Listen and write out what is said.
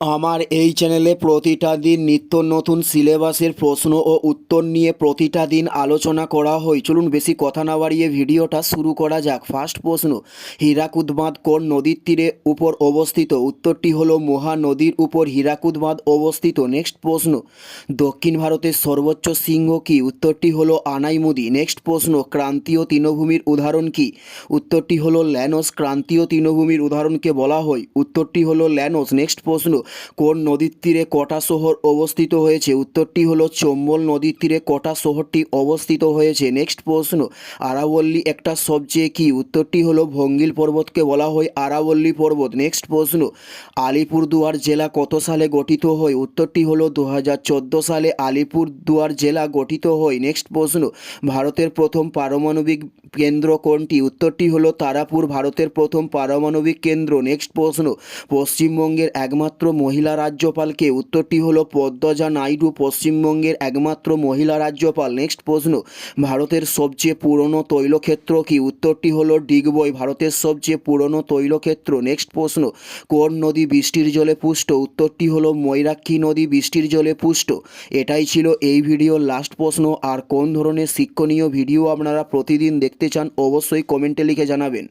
আমার এই চ্যানেলে প্রতিটা দিন নিত্য নতুন সিলেবাসের প্রশ্ন ও উত্তর নিয়ে প্রতিটা দিন আলোচনা করা হয়। চলুন বেশি কথা না বাড়িয়ে ভিডিওটা শুরু করা যাক। ফার্স্ট প্রশ্ন হীরাকুদ বাঁধ কোন নদীর তীরে উপর অবস্থিত? উত্তরটি হলো মহানদীর উপর হীরাকুদ বাঁধ অবস্থিত। নেক্সট প্রশ্ন, দক্ষিণ ভারতের সর্বোচ্চ সিংহ কি? উত্তরটি হলো আনাইমুদি। নেক্সট প্রশ্ন, ক্রান্তীয় তৃণভূমির উদাহরণ কি? উত্তরটি হলো ল্যানোস। ক্রান্তীয় তৃণভূমির উদাহরণকে বলা হয়। উত্তরটি হলো ল্যানোস। নেক্সট প্রশ্ন কোন নদীর তীরে কটা শহর অবস্থিত হয়েছে? উত্তরটি হলো চম্বল নদীর তীরে কটা শহরটি অবস্থিত হয়েছে? নেক্সট প্রশ্ন, আরাবল্লী একটা সবচেয়ে কি? উত্তরটি হলো ভঙ্গিল পর্বতকে বলা হয় আরাবল্লী পর্বত। নেক্সট প্রশ্ন, আলিপুরদুয়ার জেলা কত সালে গঠিত হয়? উত্তরটি হলো দু হাজার চোদ্দ সালে আলিপুরদুয়ার জেলা গঠিত হয়। নেক্সট প্রশ্ন, ভারতের প্রথম পারমাণবিক কেন্দ্র কোনটি? উত্তরটি হলো তারাপুর, ভারতের প্রথম পারমাণবিক কেন্দ্র। নেক্সট প্রশ্ন, পশ্চিমবঙ্গের একমাত্র মহিলা রাজ্যপালকে। উত্তরটি হলো পদ্মজা নাইডু পশ্চিমবঙ্গের একমাত্র মহিলা রাজ্যপাল। নেক্সট প্রশ্ন, ভারতের সবচেয়ে পুরনো তৈলক্ষেত্র কি? উত্তরটি হলো ডিগবই, ভারতের সবচেয়ে পুরনো তৈলক্ষেত্র। নেক্সট প্রশ্ন, কোন নদী বৃষ্টির জলে পুষ্ট? উত্তরটি হলো ময়রাক্ষী নদী বৃষ্টির জলে পুষ্ট। এটাই ছিল এই ভিডিওর লাস্ট প্রশ্ন। আর কোন ধরনের শিক্ষণীয় ভিডিও আপনারা প্রতিদিন দেখতে চান, অবশ্যই কমেন্টে লিখে জানাবেন।